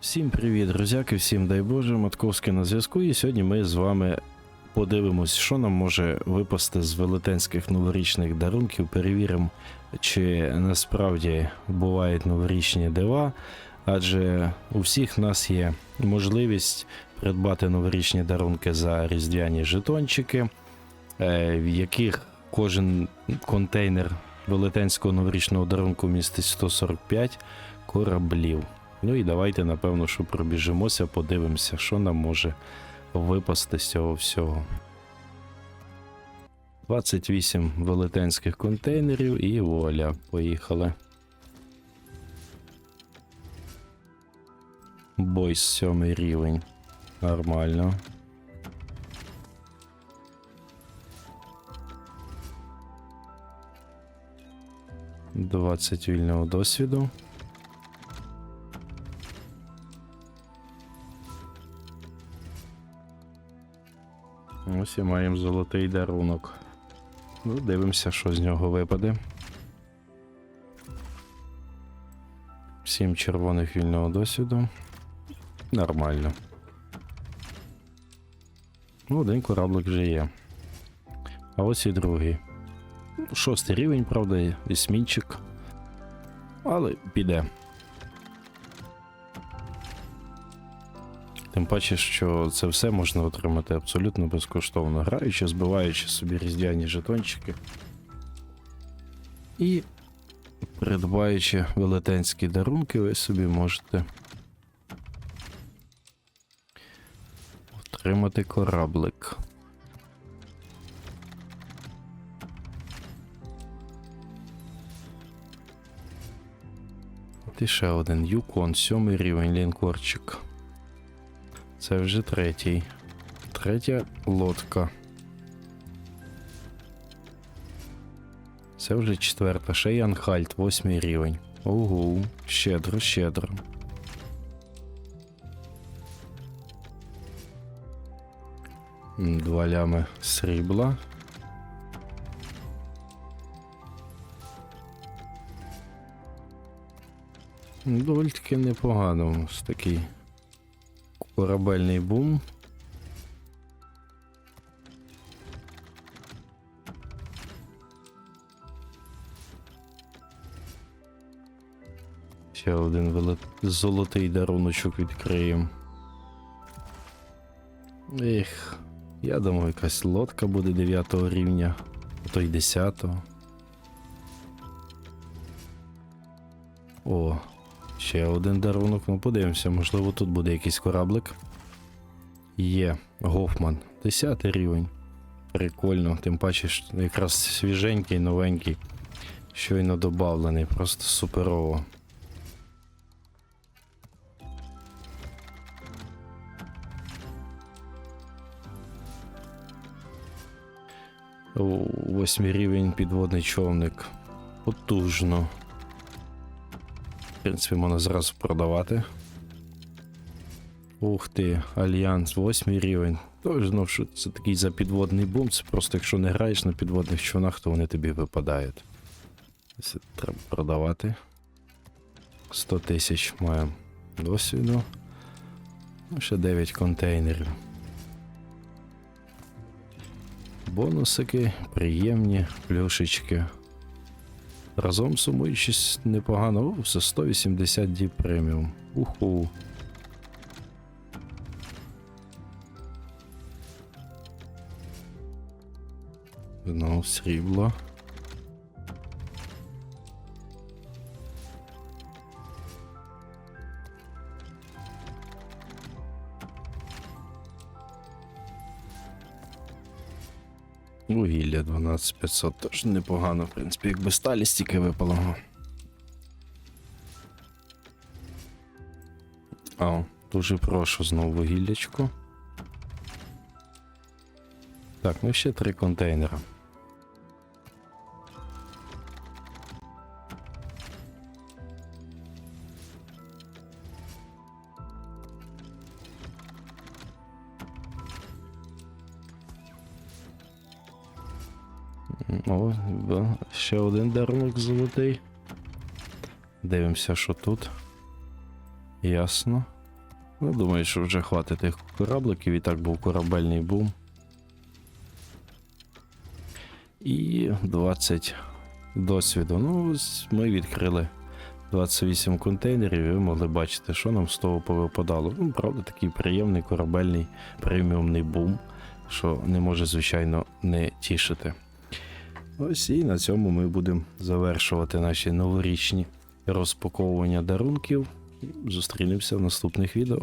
Всім привіт, друзяки, всім дай Боже, Матковський на зв'язку. І сьогодні ми з вами подивимось, що нам може випасти з велетенських новорічних дарунків. Перевіримо, чи насправді бувають новорічні дива, адже у всіх нас є можливість придбати новорічні дарунки за різдвяні жетончики, е, в яких кожен контейнер велетенського новорічного дарунку містить 145 кораблів. Ну і давайте, напевно, що пробіжимося, подивимося, що нам може випасти з цього всього. 28 велетенських контейнерів і воля. Поїхали. Бойс сьомий рівень. Нормально. Двадцять вільного досвіду. Ось і маємо золотий дарунок. Ну, дивимося, що з нього випаде. Сім червоних вільного досвіду. Нормально. Ну, один кораблик вже є. А ось і другий. Ну, Шостий рівень, правда, есмінчик. Але піде. Тим паче, що це все можна отримати абсолютно безкоштовно, граючи, збиваючи собі різдвяні жетончики. І придбаючи велетенські дарунки, ви собі можете отримати кораблик. От і ще один Юкон, сьомий рівень лінкорчик. Це вже третій. Третя лодка. Це вже четверта. Ще й Анхальт, восьмий рівень. Ого, щедро, щедро. Два лями срібла. Доволі таки непогано. Ось такий корабельний бум. Ще один велик... золотий даруночок відкриємо. Ех, я думаю, якась лодка буде 9 рівня, а то й 10. О, Ще один дарунок, ну подивимося, можливо, тут буде якийсь кораблик. Є, Гофман, 10 рівень. Прикольно, тим паче, що якраз свіженький, новенький, щойно добавлений, просто суперово. Восьмий рівень підводний човник. Потужно. В принципі, можна зразу продавати. Ух ти, Альянс, восьмий рівень. Тож, ну, що це такий за підводний бум. Це просто якщо не граєш на підводних човнах, то вони тобі випадають. Це треба продавати. 100 тисяч маємо досвіду. Ну, ще 9 контейнерів. Бонусики, приємні, плюшечки. Разом сумуючись непогано, О, все 180 діб преміум. Уху. Знову срібло. Вугілля 12500 теж непогано, в принципі, якби сталі стільки випало. А, дуже прошу знову вугіллячку. Так, ну ще три контейнера. О, ще один дарунок золотий. Дивимося, що тут. Ясно. Ну, думаю, що вже хватить тих корабликів, і так був корабельний бум. І 20 досвіду. Ну, ми відкрили 28 контейнерів, і ви могли бачити, що нам з того повипадало. Ну, правда, такий приємний корабельний преміумний бум, що не може, звичайно, не тішити. Ось і на цьому ми будемо завершувати наші новорічні розпаковування дарунків. Зустрінемося в наступних відео.